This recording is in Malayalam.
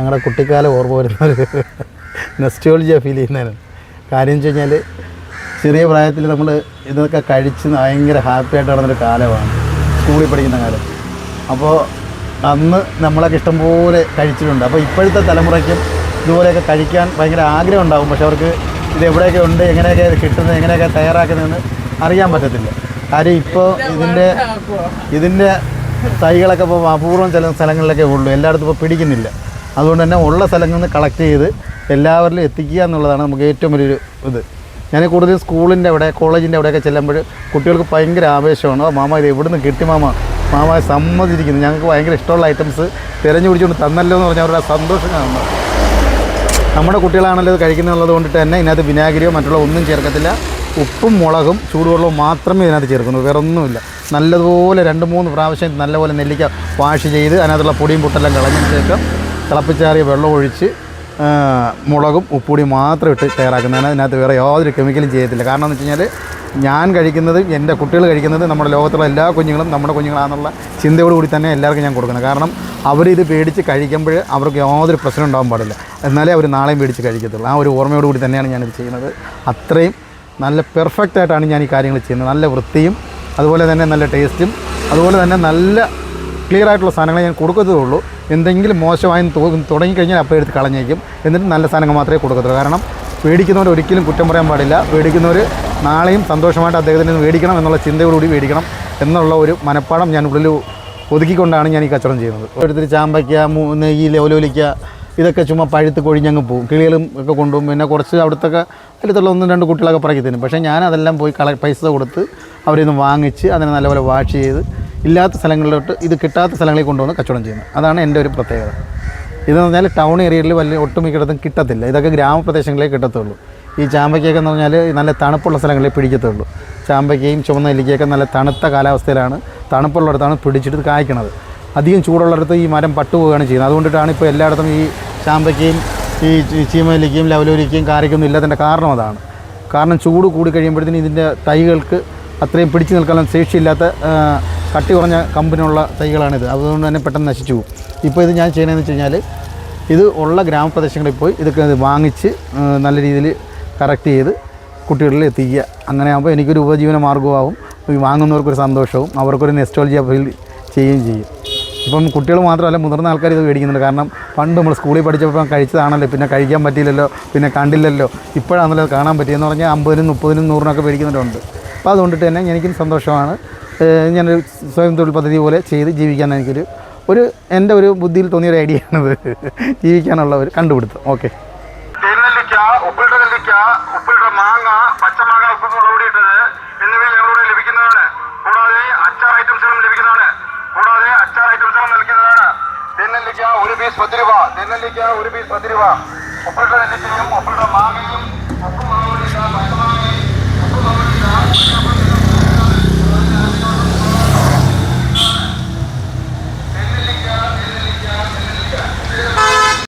ഞങ്ങളുടെ കുട്ടിക്കാലം ഓർമ്മ വരുന്ന ഒരു നെസ്റ്റോളജിയ ഫീൽ ചെയ്യുന്നതിന് കാര്യം വെച്ച് കഴിഞ്ഞാൽ ചെറിയ പ്രായത്തിൽ നമ്മൾ ഇതൊക്കെ കഴിച്ച് ഭയങ്കര ഹാപ്പി ആയിട്ട് നടന്നൊരു കാലമാണ്. സ്കൂളിൽ പഠിക്കുന്ന കാലം. അപ്പോൾ അന്ന് നമ്മളൊക്കെ ഇഷ്ടംപോലെ കഴിച്ചിട്ടുണ്ട്. അപ്പോൾ ഇപ്പോഴത്തെ തലമുറയ്ക്കും ഇതുപോലെയൊക്കെ കഴിക്കാൻ ഭയങ്കര ആഗ്രഹം ഉണ്ടാകും പക്ഷെ അവർക്ക് ഇത് എവിടെയൊക്കെ ഉണ്ട് എങ്ങനെയൊക്കെ കിട്ടുന്നത് എങ്ങനെയൊക്കെ തയ്യാറാക്കുന്നതെന്ന് അറിയാൻ പറ്റത്തില്ല. കാര്യം ഇപ്പോൾ ഇതിന്റെ ഇതിന്റെ തൈകളൊക്കെ ഇപ്പോൾ അപൂർവം ചില സ്ഥലങ്ങളിലൊക്കെ ഉള്ളൂ. എല്ലായിടത്തും ഇപ്പോൾ പിടിക്കുന്നില്ല. അതുകൊണ്ട് തന്നെ ഉള്ള സ്ഥലങ്ങളിൽ നിന്ന് കളക്ട് ചെയ്ത് എല്ലാവരിലും എത്തിക്കുക എന്നുള്ളതാണ് നമുക്ക് ഏറ്റവും വലിയൊരു ഇത്. ഞാൻ കൂടുതൽ സ്കൂളിന്റെ അവിടെ കോളേജിന്റെ അവിടെയൊക്കെ ചെല്ലുമ്പോൾ കുട്ടികൾക്ക് ഭയങ്കര ആവേശമാണ്. "ആ, മാമ ഇത് എവിടുന്ന് കിട്ടി മാമ? മാമ സമ്മതിച്ചിരിക്കുന്നു. ഞങ്ങൾക്ക് ഭയങ്കര ഇഷ്ടമുള്ള ഐറ്റംസ് തിരഞ്ഞു പിടിച്ചുകൊണ്ട് തന്നല്ലോ എന്ന് പറഞ്ഞാൽ അവരുടെ സന്തോഷം കാണുന്നത് നമ്മുടെ കുട്ടികളാണല്ലോ ഇത് കഴിക്കുന്നുള്ളത് കൊണ്ടിട്ട് തന്നെ ഇതിനകത്ത് വിനാഗിരിയോ മറ്റുള്ള ഒന്നും ചേർക്കത്തില്ല. ഉപ്പും മുളകും ചൂടുവെള്ളവും മാത്രമേ ഇതിനകത്ത് ചേർക്കുന്നു വേറെ ഒന്നുമില്ല. നല്ലതുപോലെ രണ്ട് മൂന്ന് പ്രാവശ്യം നല്ലപോലെ നെല്ലിക്ക വാഷ് ചെയ്ത് അതിനകത്തുള്ള പൊടിയും പുട്ടെല്ലാം കളഞ്ഞതിന് ശേഷം തിളപ്പിച്ചാറിയ വെള്ളം ഒഴിച്ച് മുളകും ഉപ്പുപൊടി മാത്രം ഇട്ട് തയ്യാറാക്കുന്നതാണ്. അതിനകത്ത് വേറെ യാതൊരു കെമിക്കലും ചെയ്യത്തില്ല. കാരണം എന്ന് വെച്ച് കഴിഞ്ഞാൽ ഞാൻ കഴിക്കുന്നത് എന്റെ കുട്ടികൾ കഴിക്കുന്നത് നമ്മുടെ ലോകത്തുള്ള എല്ലാ കുഞ്ഞുങ്ങളും നമ്മുടെ കുഞ്ഞുങ്ങളാണെന്നുള്ള ചിന്തയോടുകൂടി തന്നെ എല്ലാവർക്കും ഞാൻ കൊടുക്കുന്നത്. കാരണം അവരിത് പേടിച്ച് കഴിക്കുമ്പോൾ അവർക്ക് യാതൊരു പ്രശ്നം ഉണ്ടാകാൻ പാടില്ല. എന്നാലേ അവർ നാളെയും പേടിച്ച് കഴിക്കത്തുള്ളൂ. ആ ഒരു ഓർമ്മയോടുകൂടി തന്നെയാണ് ഞാനിത് ചെയ്യുന്നത്. അത്രയും നല്ല പെർഫെക്റ്റ് ആയിട്ടാണ് ഞാൻ ഈ കാര്യങ്ങൾ ചെയ്യുന്നത്. നല്ല വൃത്തിയും അതുപോലെ തന്നെ നല്ല ടേസ്റ്റും അതുപോലെ തന്നെ നല്ല ക്ലിയർ ആയിട്ടുള്ള സാധനങ്ങളെ ഞാൻ കൊടുക്കത്തുള്ളൂ എന്തെങ്കിലും മോശമായി തുടങ്ങിക്കഴിഞ്ഞാൽ അപ്പോൾ എടുത്ത് കളഞ്ഞേക്കും. എന്നിട്ട് നല്ല സാധനങ്ങൾ മാത്രമേ കൊടുക്കത്തുള്ളൂ. കാരണം മേടിക്കുന്നവർ ഒരിക്കലും കുറ്റം പറയാൻ പാടില്ല. മേടിക്കുന്നവർ നാളെയും സന്തോഷമായിട്ട് അദ്ദേഹത്തിൽ നിന്ന് മേടിക്കണം എന്നുള്ള ചിന്തയോടുകൂടി മേടിക്കണം എന്നുള്ള ഒരു മനപ്പാടം ഞാൻ ഉള്ളിൽ ഒതുക്കിക്കൊണ്ടാണ് ഞാൻ ഈ കച്ചവടം ചെയ്യുന്നത്. ഒരിടത്തിൽ ചാമ്പയ്ക്ക നെയ്യിൽ നെയ്യ് ലോലോലിക്ക ഇതൊക്കെ ചുമ്മാ പഴുത്ത് കൊഴിഞ്ഞങ്ങ് പോകും കിളികളും ഒക്കെ കൊണ്ടുപോകും. പിന്നെ കുറച്ച് അവിടുത്തെ അതിലത്തുള്ള ഒന്നും രണ്ട് കുട്ടികളൊക്കെ പറക്കി തരും പക്ഷേ ഞാൻ അതെല്ലാം പോയി കള പൈസ കൊടുത്ത് അവരിൽ നിന്ന് വാങ്ങിച്ച് അതിനെ നല്ലപോലെ വാഷ് ചെയ്ത് ഇല്ലാത്ത സ്ഥലങ്ങളിലോട്ട് ഇത് കിട്ടാത്ത സ്ഥലങ്ങളിൽ കൊണ്ടുവന്ന് കച്ചവടം ചെയ്യുന്നത്. അതാണ് എന്റെ ഒരു പ്രത്യേകത. ഇതെന്ന് പറഞ്ഞാൽ ടൗൺ ഏരിയയിൽ വലിയ ഒട്ടുമിക്കയിടത്തും കിട്ടത്തില്ല. ഇതൊക്കെ ഗ്രാമപ്രദേശങ്ങളിലേ കിട്ടത്തുള്ളൂ. ഈ ചാമ്പയ്ക്കൊക്കെ എന്ന് പറഞ്ഞാൽ നല്ല തണുപ്പുള്ള സ്ഥലങ്ങളിൽ പിടിക്കത്തുള്ളൂ. ചാമ്പയ്ക്കയും ചുവന്ന നെല്ലിക്കയൊക്കെ നല്ല തണുത്ത കാലാവസ്ഥയിലാണ് തണുപ്പുള്ളിടത്താണ് പിടിച്ചിട്ട് കായ്ക്കണത്. അധികം ചൂടുള്ളിടത്ത് ഈ മരം പട്ടുപോവുകയാണ് ചെയ്യുന്നത്. അതുകൊണ്ടിട്ടാണ് ഇപ്പോൾ എല്ലായിടത്തും ഈ ചാമ്പയ്ക്കയും ഈ ചീമലിക്കയും ലവലോലിക്കയും കാരയ്ക്കൊന്നും ഇല്ലാത്തതിന്റെ കാരണം അതാണ്. കാരണം ചൂട് കൂടി കഴിയുമ്പോഴത്തേന് ഇതിന്റെ തൈകൾക്ക് അത്രയും പിടിച്ചു നിൽക്കാനുള്ള ശേഷിയില്ലാത്ത കട്ടി കുറഞ്ഞ കമ്പനിയുള്ള തൈകളാണിത്. അതുകൊണ്ട് തന്നെ പെട്ടെന്ന് നശിച്ചു പോകും. ഇപ്പോൾ ഇത് ഞാൻ ചെയ്യണമെന്ന് വെച്ച് കഴിഞ്ഞാൽ ഇത് ഉള്ള ഗ്രാമപ്രദേശങ്ങളിൽ പോയി ഇതൊക്കെ ഇത് വാങ്ങിച്ച് നല്ല രീതിയിൽ കറക്റ്റ് ചെയ്ത് കുട്ടികളിൽ എത്തിക്കുക. അങ്ങനെ ആകുമ്പോൾ എനിക്കൊരു ഉപജീവന മാർഗമാവും. വാങ്ങുന്നവർക്കൊരു സന്തോഷവും അവർക്കൊരു നെസ്റ്റോളജി ഫീൽ ചെയ്യുകയും ചെയ്യും. ഇപ്പം കുട്ടികൾ മാത്രമല്ല മുതിർന്ന ആൾക്കാർ ഇത് മേടിക്കുന്നുണ്ട്. കാരണം പണ്ട് നമ്മൾ സ്കൂളിൽ പഠിച്ചപ്പോൾ കഴിച്ചതാണല്ലോ പിന്നെ കഴിക്കാൻ പറ്റിയില്ലല്ലോ പിന്നെ കണ്ടില്ലല്ലോ. ഇപ്പോഴാണല്ലോ അത് കാണാൻ പറ്റിയെന്ന് പറഞ്ഞാൽ അമ്പതിനും മുപ്പതിനും നൂറിനൊക്കെ മേടിക്കുന്നവരുണ്ട് അപ്പോൾ അതുകൊണ്ടിട്ട് തന്നെ എനിക്കും സന്തോഷമാണ്. ഞാനൊരു സ്വയം തൊഴിൽ പദ്ധതി പോലെ ചെയ്ത് ജീവിക്കാൻ എനിക്കൊരു ഒരു എന്റെ ഒരു ബുദ്ധിയിൽ തോന്നിയ ഒരു ഐഡിയ ആണത് ജീവിക്കാനുള്ള ഒരു കണ്ടുപിടുത്തം. ഓക്കെ. ഒരു പീസ് പത്ത് രൂപ. നെല്ലിക്ക ഒരു പീസ് പത്ത് രൂപ. ഒപ്പിട്ട നെല്ലിക്കയും ഒപ്പിട്ട മാങ്ങയും